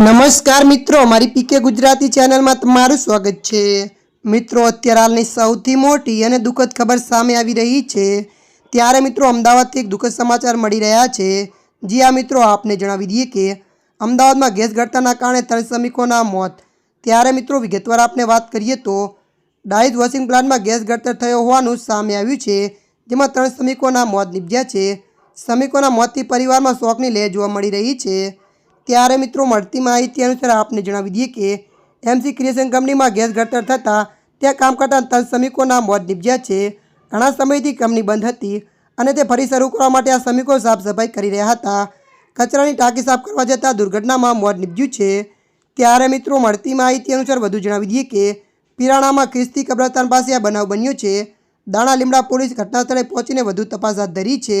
નમસ્કાર મિત્રો મારી પીકે ગુજરાતી ચેનલમાં તમારું સ્વાગત છે. મિત્રો, અત્યારે હાલની સૌથી મોટી અને દુઃખદ ખબર સામે આવી રહી છે. ત્યારે મિત્રો, અમદાવાદથી એક દુઃખદ સમાચાર મળી રહ્યા છે. જી આ મિત્રો, આપને જણાવી દઈએ કે અમદાવાદમાં ગેસ ઘટનાના કારણે ત્રણ શ્રમિકોના મોત. ત્યારે મિત્રો, વિગતવાર આપને વાત કરીએ તો ડાયઝ વોશિંગ પ્લાન્ટમાં ગેસ ઘટતર થયો હોવાનું સામે આવ્યું છે, જેમાં ત્રણ શ્રમિકોના મોત નીપજ્યા છે. શ્રમિકોના મોતથી પરિવારમાં શોકની લહેર જોવા મળી રહી છે. ત્યારે મિત્રો મળતી માહિતી અનુસાર આપને જણાવી દઈએ કે એમસી ક્રિએશન કંપનીમાં ગેસ ઘટર થતાં ત્યાં કામ કરતા ત્રણ શ્રમિકોના મોત નીપજ્યા છે. ઘણા સમયથી કંપની બંધ હતી અને તે ફરી શરૂ કરવા માટે આ શ્રમિકો સાફ સફાઈ કરી રહ્યા હતા. કચરાની ટાંકી સાફ કરવા જતાં દુર્ઘટનામાં મોત નીપજ્યું છે. ત્યારે મિત્રો મળતી માહિતી અનુસાર વધુ જણાવી દઈએ કે પિરાણામાં ખ્રિસ્તી કબ્રસ્તાન પાસે આ બનાવ બન્યો છે. દાણા લીમડા પોલીસ ઘટના સ્થળે પહોંચીને વધુ તપાસ હાથ ધરી છે.